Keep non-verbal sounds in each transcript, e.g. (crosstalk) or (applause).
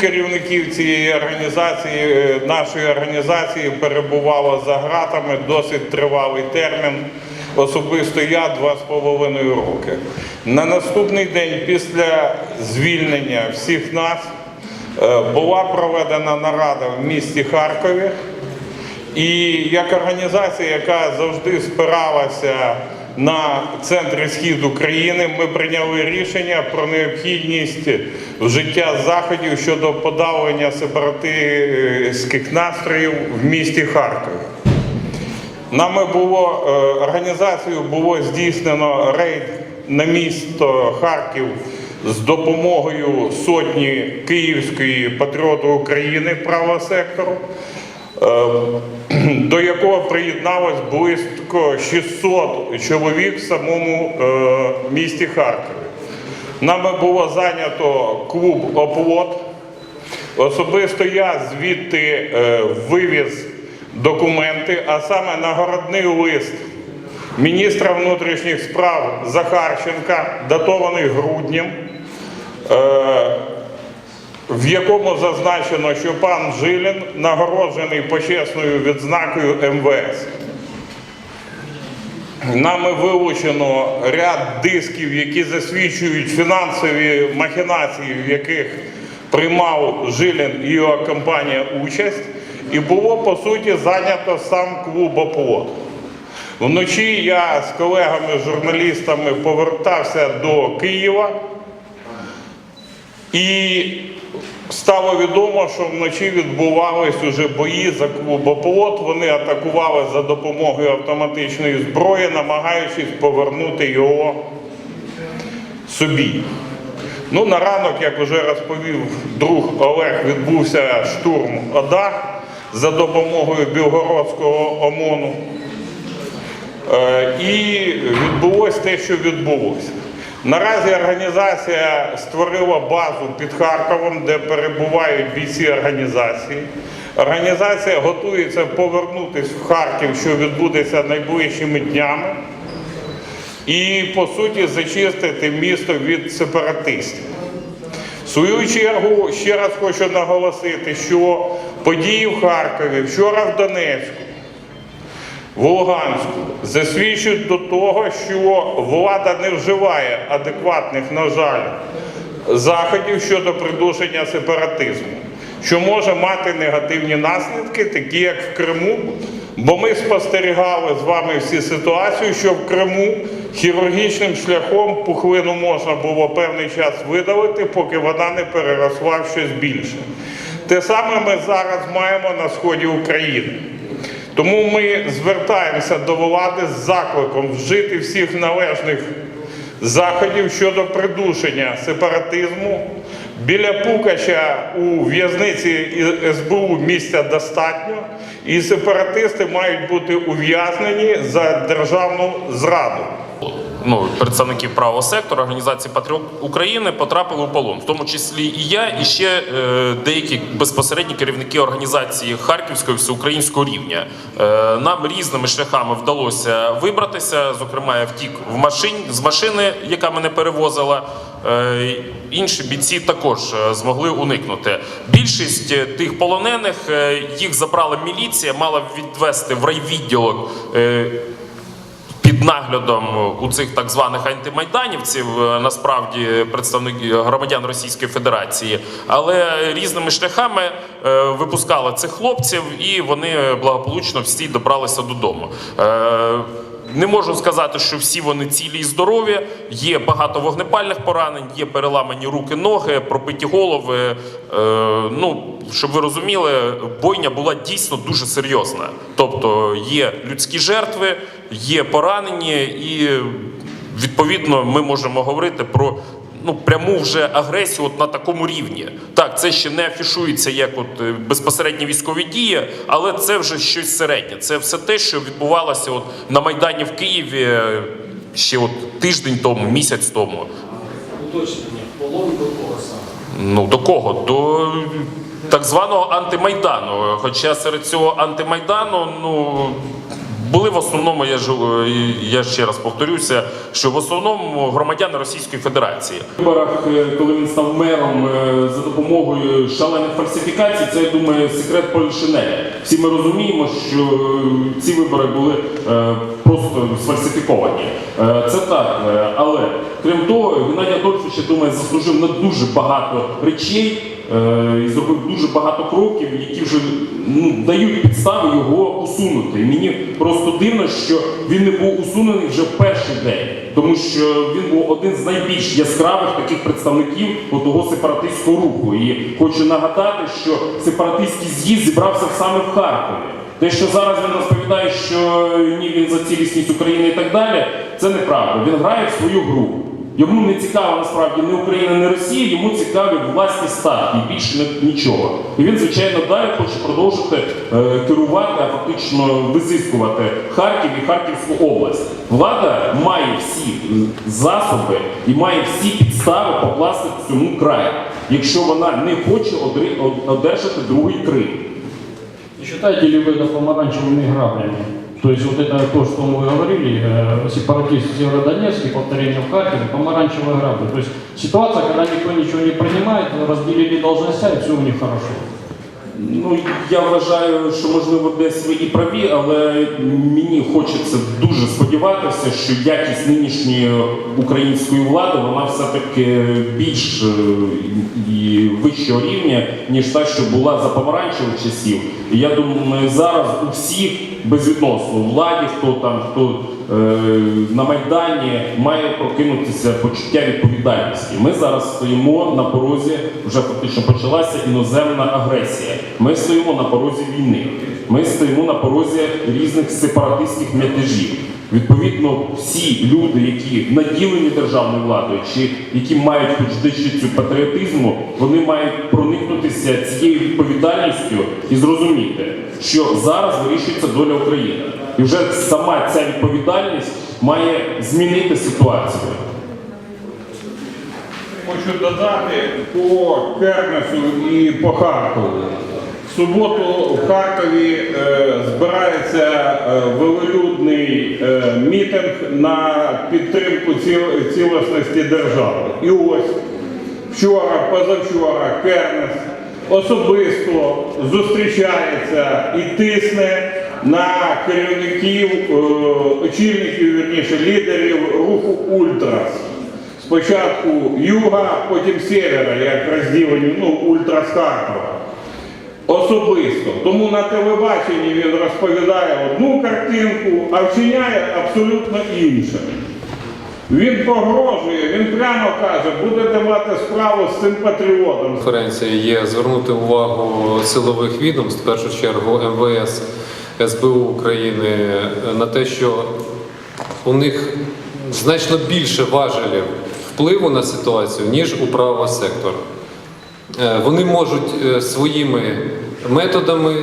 Керівників цієї організації, е, нашої організації, перебувало за ґратами досить тривалий термін. Особисто я два з половиною роки. На наступний день після звільнення всіх нас е, була проведена нарада в місті Харкові. І як організація, яка завжди спиралася на центр схід України, ми прийняли рішення про необхідність вжиття заходів щодо подавлення сепаратистських настроїв в місті Харкові. Нами було е, організацією було здійснено рейд на місто Харків з допомогою сотні Київської патріоту України правого сектору, (clears throat) до якого приєдналось близько 600 чоловік в самому е, місті Харкові. Нами було зайнято клуб Оплот. Особисто я звідти е, вивіз документи, а саме нагородний лист міністра внутрішніх справ Захарченка, датований груднем, е, в якому зазначено, що пан Жилін нагороджений почесною відзнакою МВС. Нами вилучено ряд дисків, які засвідчують фінансові махінації, в яких приймав Жилін і його компанія участь, і було по суті зайнято сам клуб «Оплот». Вночі я з колегами-журналістами повертався до Києва і стало відомо, що вночі відбувались уже бої за клуб «Оплот». Вони атакували за допомогою автоматичної зброї, намагаючись повернути його собі. Ну, на ранок, як вже розповів друг Олег, відбувся штурм ОДА за допомогою Білгородського ОМОНу. Е, І відбулося те, що відбулося. Наразі організація створила базу під Харковом, де перебувають бійці організації. Організація готується повернутися в Харків, що відбудеться найближчими днями, і по суті зачистити місто від сепаратистів. В свою чергу ще раз хочу наголосити, що події в Харкові, вчора в Донецьку, в Луганську засвідчують до того, що влада не вживає адекватних, на жаль, заходів щодо придушення сепаратизму, що може мати негативні наслідки, такі як в Криму. Бо ми спостерігали з вами всі ситуацію, що в Криму хірургічним шляхом пухлину можна було певний час видалити, поки вона не переросла в щось більше. Те саме ми зараз маємо на сході України. Тому ми звертаємося до влади з закликом вжити всіх належних заходів щодо придушення сепаратизму. Біля Пукача у в'язниці СБУ місця достатньо, і сепаратисти мають бути ув'язнені за державну зраду. Ну, представників правого сектору організації Патріот України потрапили у полон, в тому числі і я, і ще е, деякі безпосередні керівники організації Харківського і всеукраїнського рівня. Е, нам різними шляхами вдалося вибратися. Зокрема, я втік в машин з машини, яка мене перевозила. Е, інші бійці також е, змогли уникнути. Більшість е, тих полонених е, їх забрала міліція, мала відвести в райвідділок. е, під наглядом у цих так званих антимайданівців, е, насправді представників громадян Російської Федерації, але різними шляхами е, випускали цих хлопців, і вони благополучно всі добралися додому. Не можу сказати, що всі вони цілі і здорові. Є багато вогнепальних поранень, є переламані руки, ноги, пробиті голови. Е, ну, щоб ви розуміли, бойня була дійсно дуже серйозна. Тобто є людські жертви, є поранені, і відповідно ми можемо говорити про ну пряму вже агресію от на такому рівні. Так, це ще не афішується як от е, безпосередні військові дії, але це вже щось середнє. Це все те, що відбувалося от на майдані в Києві е, ще от тиждень тому, місяць тому. Уточнення, полон до кого саме? Ну до кого? До так званого антимайдану. Хоча серед цього антимайдану, ну були в основному, я ж е, я ще раз повторюся, що в основному громадяни Російської Федерації. В виборах, е, коли він став мером е, за допомогою шалених фальсифікацій, це я думаю секрет польшине. Всі ми розуміємо, що ці вибори були просто сфальсифіковані. Е, Це так, е, але крім того, Геннадій Адольфович, я думаю, заслужив на дуже багато речей е, і зробив дуже багато кроків, які вже ну, дають підстави його усунути. І мені просто дивно, що він не був усунений вже в перший день, тому що він був один з найбільш яскравих таких представників того сепаратистського руху. І хочу нагадати, що сепаратистський з'їзд зібрався саме в Харкові. Те, що зараз він розповідає, що ні, він за цілісність України і так далі, це неправда. Він грає в свою гру. Йому не цікава насправді ні Україна, ні Росія, йому цікаві власні статки, більше ні- нічого. І він, звичайно, далі хоче продовжити е, керувати, а фактично визискувати Харків і Харківську область. Влада має всі засоби і має всі підстави покласти цьому край, якщо вона не хоче одержати другий Крим. Не Считаете ли вы это помаранчевыми граблями? То есть вот это то, что мы говорили, э, сепаратист в Северодонецке, повторение в Харькове, помаранчевые грабли. То есть ситуация, когда никто ничего не принимает, разделили должностя и все у них хорошо. Ну, я вважаю, що можливо десь ви і праві, але мені хочеться дуже сподіватися, що якість нинішньої української влади вона все-таки більш е, і вищого рівня, ніж та, що була за помаранчевих часів. І я думаю, зараз у всіх безвідносно владі, хто там, хто е, на Майдані має прокинутися почуття відповідальності. Ми зараз стоїмо на порозі, вже фактично почалася іноземна агресія. Ми стоїмо на порозі війни. Ми стоїмо на порозі різних сепаратистських мятежів. Відповідно, всі люди, які наділені державною владою, чи які мають хоч дещицю патріотизму, вони мають проникнутися цією відповідальністю і зрозуміти, що зараз вирішується доля України. І вже сама ця відповідальність має змінити ситуацію. Хочу додати по Кернесу і по Харкову. Суботу в Харкові е, збирається е, велолюдний е, мітинг на підтримку ціл- цілісності держави. І ось вчора, позавчора Кернес особисто зустрічається і тисне на керівників, очільників, вірніше, лідерів руху Ультрас. Спочатку юга, потім севера, як розділені, ну, ультра з Харкова. Особисто. Тому на телебаченні він розповідає одну картинку, а вчиняє абсолютно інше. Він погрожує, він прямо каже, будете мати справу з цим патріотом. конференції є звернути увагу силових відомств, в першу чергу МВС, СБУ України, на те, що у них значно більше важелів впливу на ситуацію, ніж у правого сектору. Е, Вони можуть е, своїми методами,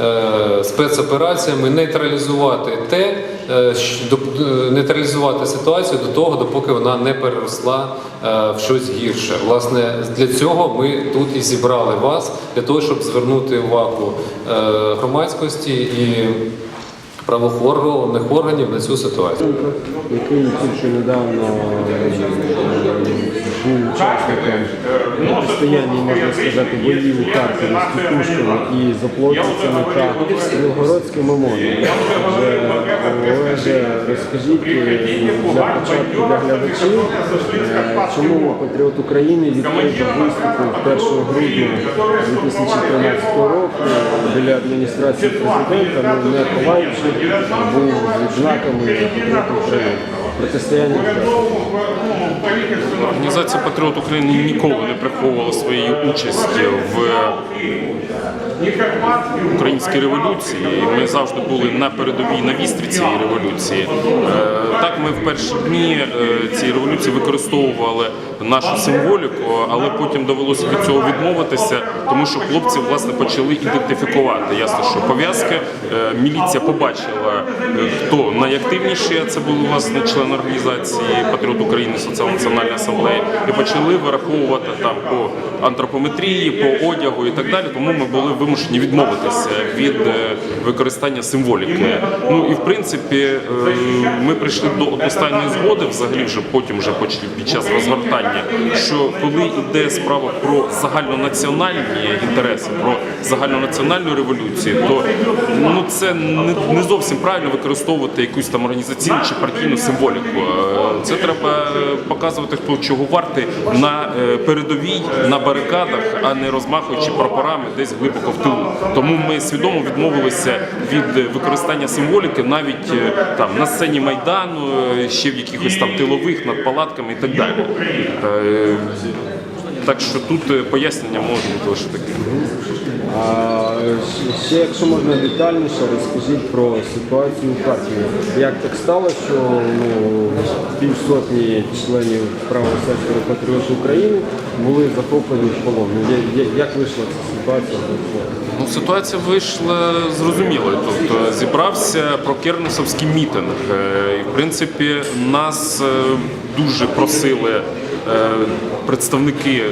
е, спецопераціями нейтралізувати те, е, е, нейтралізувати ситуацію до того, допоки вона не переросла в щось гірше. Власне, для цього ми тут і зібрали вас, для того, щоб звернути увагу громадськості і правоохоронних органів на цю ситуацію. який недавно був учасником протистояння, можна сказати, боїв у Харкові з Кукушками і заплотницями та Білгородським ОМОНом. Олеже, розкажіть е, для початку для глядачів, е, чому Патріот України відкрито виступив 1 грудня 2013 року біля адміністрації президента, ну, не ховаючи, був з відзнаками Патріот України. Протистояння. Організація Патріот України ніколи не приховувала своєї участі в українській революції. Ми завжди були на передовій на вістрі цієї революції. Е, Так, ми в перші дні е, цієї революції використовували нашу символіку, але потім довелося від цього відмовитися, тому що хлопці власне почали ідентифікувати. Ясно, що пов'язки Е, міліція побачила, хто найактивніший, це були власне члени члени організації Патріот України Соціал-національної асамблеї, і почали вираховувати там по антропометрії, по одягу і так далі. Тому ми були вимушені відмовитися від е, використання символіки. Ну і в принципі е, ми прийшли до одностайної згоди, взагалі вже потім, вже під час розгортання, що коли йде справа про загальнонаціональні інтереси, про загальнонаціональну революцію, то ну це не зовсім правильно використовувати якусь там організаційну чи партійну символіку. Е, Це треба показувати, хто чого вартий на е, передовій, на барикадах, а не розмахуючи прапорами десь глибоко в тилу. Тому ми свідомо відмовилися від використання символіки навіть е, там на сцені майдану, ще в якихось там тилових над палатками і так далі. Так що тут пояснення може бути лише таке. А ще, якщо можна детальніше, розкажіть про ситуацію у Харкові. Як так стало, що ну, півсотні членів правого сектору Патріот України були захоплені в полон? Ну, я- я- Як вийшла ця ситуація? Ну, ситуація вийшла зрозумілою. Тобто зібрався прокернесовський мітинг. Е, І, в принципі, нас е, дуже просили представники,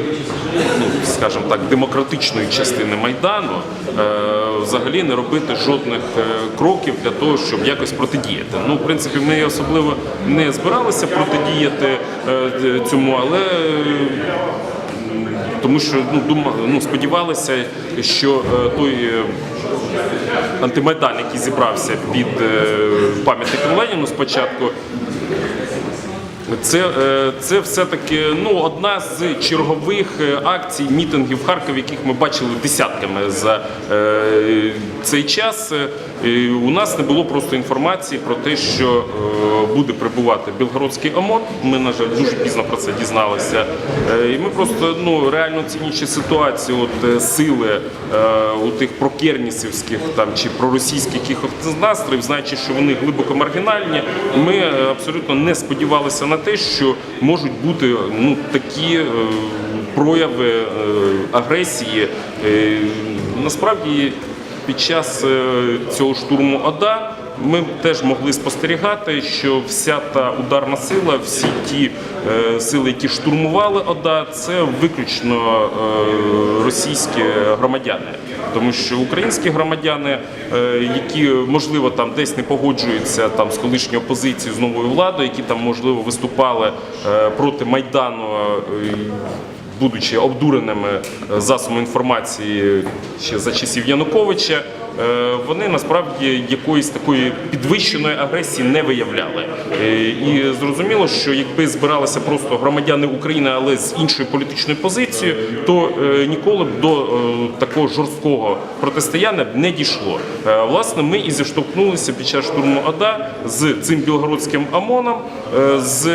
ну, скажімо так, демократичної частини Майдану е, взагалі не робити жодних е, кроків для того, щоб якось протидіяти. Ну, в принципі, ми особливо не збиралися протидіяти е, цьому, але тому що ну, дума, ну, сподівалися, що е, той е, антимайдан, який зібрався під е, пам'ятником Леніну спочатку, це, е, це все-таки ну, одна з чергових е, акцій, мітингів в Харкові, яких ми бачили десятками за е, цей час. У нас не було просто інформації про те, що буде прибувати Білгородський ОМОН. Ми, на жаль, дуже пізно про це дізналися. І ми просто ну, реально оцінюючи ситуацію, от, сили у тих прокернісівських там, чи проросійських якихось настроїв, знаючи, що вони глибоко маргінальні, ми абсолютно не сподівалися на те, що можуть бути ну, такі е, прояви е, агресії. Е, Насправді під час цього штурму ОДА ми теж могли спостерігати, що вся та ударна сила, всі ті е, сили, які штурмували ОДА, це виключно е, російські громадяни. Тому що українські громадяни, е, які можливо там десь не погоджуються там з колишньою опозицією з новою владою, які там можливо виступали проти майдану. будучи обдуреними засобами інформації ще за часів Януковича, вони насправді якоїсь такої підвищеної агресії не виявляли. Е, І зрозуміло, що якби збиралися просто громадяни України, але з іншою політичною позицією, то е, ніколи б до е, такого жорсткого протистояння не дійшло. Е, Власне, ми і зіштовхнулися під час штурму ОДА з цим білгородським ОМОНом, е, з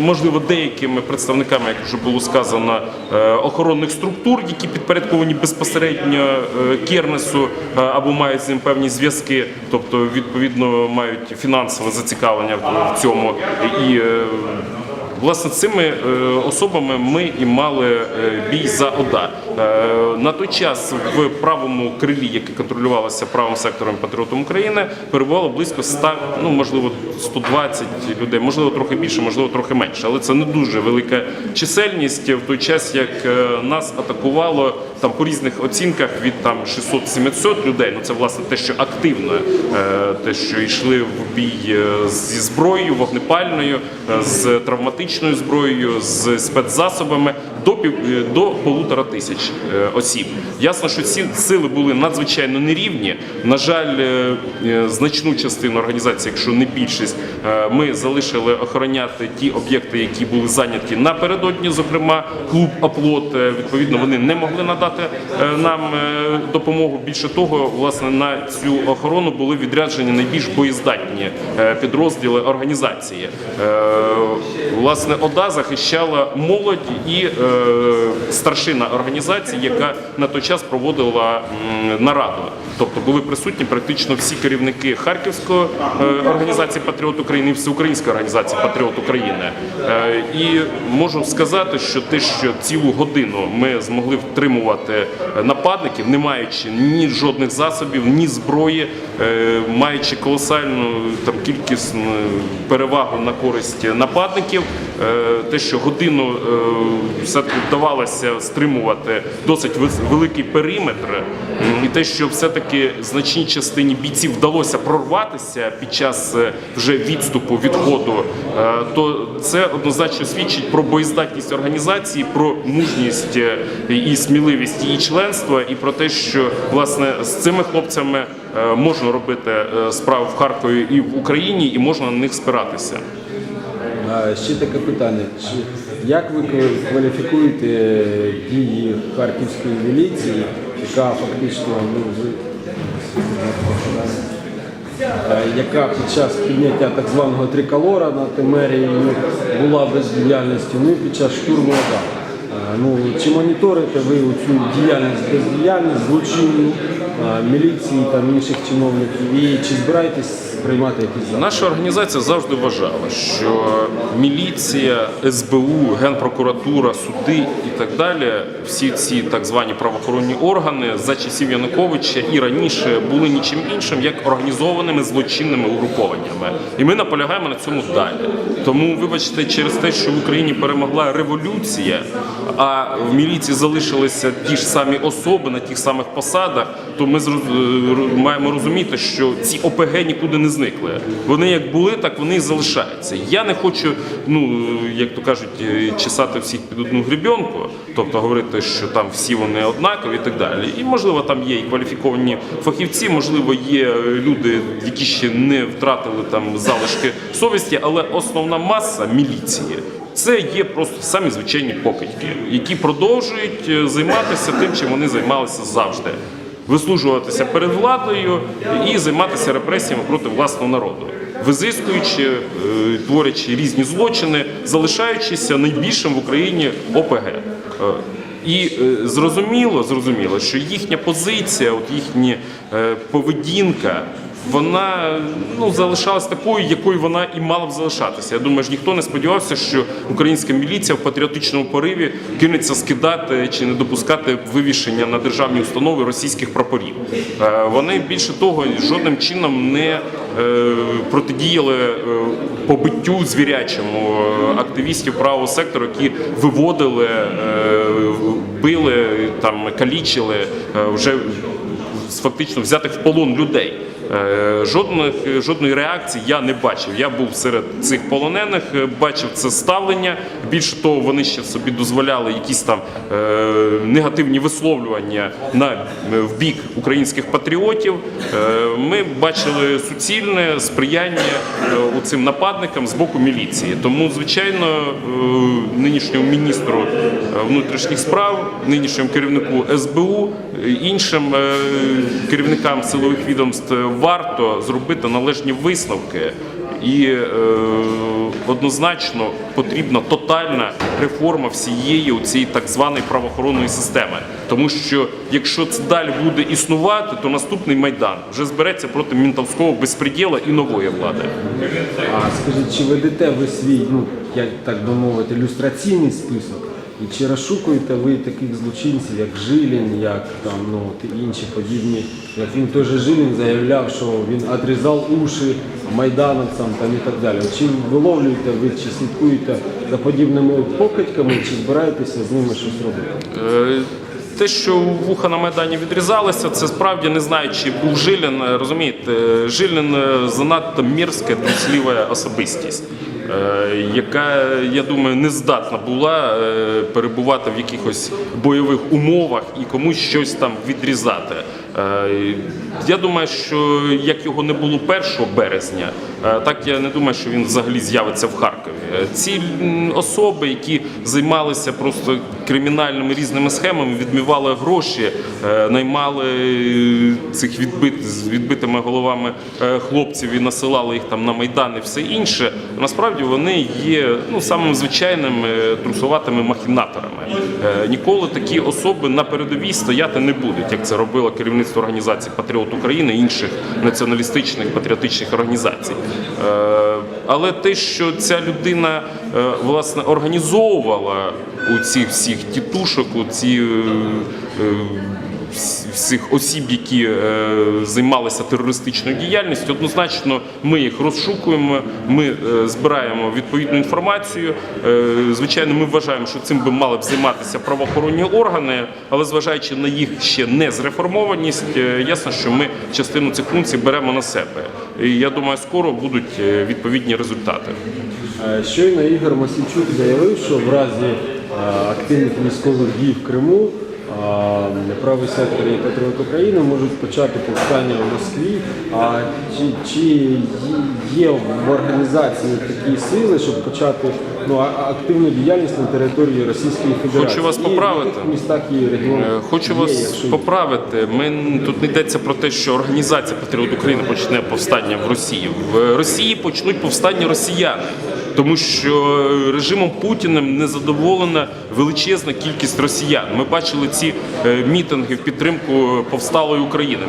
можливо деякими представниками, як вже було сказано, е, охоронних структур, які підпорядковані безпосередньо е, Кернесу е, або мають з ним певні зв'язки, тобто відповідно мають фінансове зацікавлення в- цьому і. е, Власне, цими е, особами ми і мали е, бій за ОДА. Е, на той час в правому крилі, яке контролювалося правим сектором патріотом України, перебувало близько 100, ну можливо 120 людей, можливо трохи більше, можливо трохи менше. Але це не дуже велика чисельність в той час, як е, нас атакувало там по різних оцінках від там 600-700 людей. Ну це власне те, що активно, е, те, що йшли в бій зі зброєю, вогнепальною, з травматичною зброєю, з спецзасобами до пів до полутора тисяч е, осіб. Ясно, що ці сили були надзвичайно нерівні. На жаль, е, е, значну частину організації, якщо не більшість, ми залишили охороняти ті об'єкти, які були зайняті напередодні. Зокрема, клуб Оплот. Е, Відповідно, вони не могли надати нам допомогу. Більше того, власне, на цю охорону були відряджені найбільш боєздатні підрозділи організації. Власне, ОДА захищала молодь і старшина організації. Організації, яка на той час проводила нараду. Тобто були присутні практично всі керівники Харківської е, організації Патріот України і Всеукраїнської організації Патріот України. Е, І можу сказати, що те, що цілу годину ми змогли втримувати е, нападників, не маючи ні жодних засобів, ні зброї, маючи колосальну там кількісну перевагу на користь нападників, те, що годину е, все-таки вдавалося стримувати досить великий периметр, і те, що все-таки значній частині бійців вдалося прорватися під час е, вже відступу відходу, е, то це однозначно свідчить про боєздатність організації, про мужність е, і сміливість її членства, і про те, що власне з цими хлопцями е, можна робити е, справи в Харкові і в Україні, і можна на них спиратися. Ще таке питання. Чи як ви кваліфікуєте дії харківської міліції, яка фактично ну, ви- е, яка під час підняття так званого триколора на темерії була бездіяльністю, ну і під час штурму ОДА. Е, Ну, чи моніторите ви цю діяльність, бездіяльність, злочинну е, міліції та інших чиновників і чи збираєтесь приймати якісь заходи? Наша організація завжди вважала, що міліція, СБУ, Генпрокуратура, суди і так далі, всі ці так звані правоохоронні органи за часів Януковича і раніше були нічим іншим, як організованими злочинними угрупованнями. І ми наполягаємо на цьому далі. Тому, вибачте, через те, що в Україні перемогла революція, а в міліції залишилися ті ж самі особи на тих самих посадах, то ми е, маємо розуміти, що ці ОПГ нікуди не зникли. Вони як були, так вони і залишаються. Я не хочу, ну як то кажуть, е, чесати всіх під одну гребінку, тобто говорити, що там всі вони однакові і так далі. І можливо там є і кваліфіковані фахівці, можливо, є е, люди, які ще не втратили там залишки совісті, але основна маса міліції. Це є просто самі звичайні покидьки, які продовжують займатися тим, чим вони займалися завжди. Вислужуватися перед владою і займатися репресіями проти власного народу, визискуючи, е, творячи різні злочини, залишаючися найбільшим в Україні ОПГ. Е, І е, зрозуміло, зрозуміло, що їхня позиція, от їхня поведінка, вона ну залишалась такою, якою вона і мала б залишатися. Я думаю, ж ніхто не сподівався, що українська міліція в патріотичному пориві кинеться скидати чи не допускати вивішення на державні установи російських прапорів. Е, Вони більше того жодним чином не е, протидіяли е, побиттю звірячому активістів правого сектору, які виводили, били там, калічили вже фактично взятих в полон людей. Е, Жодних, жодної реакції я не бачив. Я був серед цих полонених, е, бачив це ставлення. Більше того, вони ще собі дозволяли якісь там е, негативні висловлювання на е, в бік українських патріотів. Е, ми бачили суцільне сприяння е, у цим нападникам з боку міліції. Тому, звичайно, е, нинішньому міністру е, внутрішніх справ, нинішньому керівнику СБУ, іншим е, керівникам силових відомств варто зробити належні висновки. І е, однозначно потрібна тотальна реформа всієї цієї так званої правоохоронної системи. Тому що якщо це далі буде існувати, то наступний майдан вже збереться проти мінтовського безпреділа і нової влади. А скажіть, чи ведете ви свій, ну як так би мовити, люстраційний список? І чи розшукуєте ви таких злочинців, як Жилін, як там ну інші подібні, як він той же Жилін заявляв, що він отрізав уші майдановцям там і так далі. Чи виловлюєте ви, чи слідкуєте за подібними покидьками, чи збираєтеся з ними щось робити? Е, Те, що вуха на Майдані відрізалися, це справді не знаю, чи був Жилін. е, Розумієте, Жилін е, занадто мірська трусливая особистість, яка, я думаю, не здатна була е, перебувати в якихось бойових умовах і комусь щось там відрізати. Е, Я думаю, що як його не було 1 березня, е, так я не думаю, що він взагалі з'явиться в Харкові. Е, Ці особи, які займалися просто кримінальними різними схемами відмивали гроші, е, наймали е, цих відбит з відбитими головами е, хлопців і насилали їх там на майдан і все інше. Насправді вони є ну самими звичайними трусуватими махінаторами. Ніколи такі особи на передовій стояти не будуть, як це робило керівництво організації Патріот України і інших націоналістичних патріотичних організацій. Але те, що ця людина власне організовувала у цих всіх тітушок, у ці е, е, вс- всіх осіб, які е, займалися терористичною діяльністю, однозначно ми їх розшукуємо, ми збираємо відповідну інформацію. Звичайно, ми вважаємо, що цим би мали б займатися правоохоронні органи, але зважаючи на їх ще не зреформованість, ясно, що ми частину цих функцій беремо на себе. І я думаю, скоро будуть відповідні результати. Щойно Ігор Масійчук заявив, що в разі активних військових дій в Криму е, правий сектор і Патріот України можуть почати повстання в Москві. А чи, чи є в організації такі сили, щоб почати ну, активну діяльність на території Російської Федерації? вас І в поправити. яких містах і регіонах Е, Хочу є, вас якщо поправити. Ми тут не йдеться про те, що організація Патріот України почне повстання в Росії. В Росії почнуть повстання росіяни, тому що режимом Путіним не задоволена величезна кількість росіян. Ми бачили ці е, мітинги в підтримку повсталої України.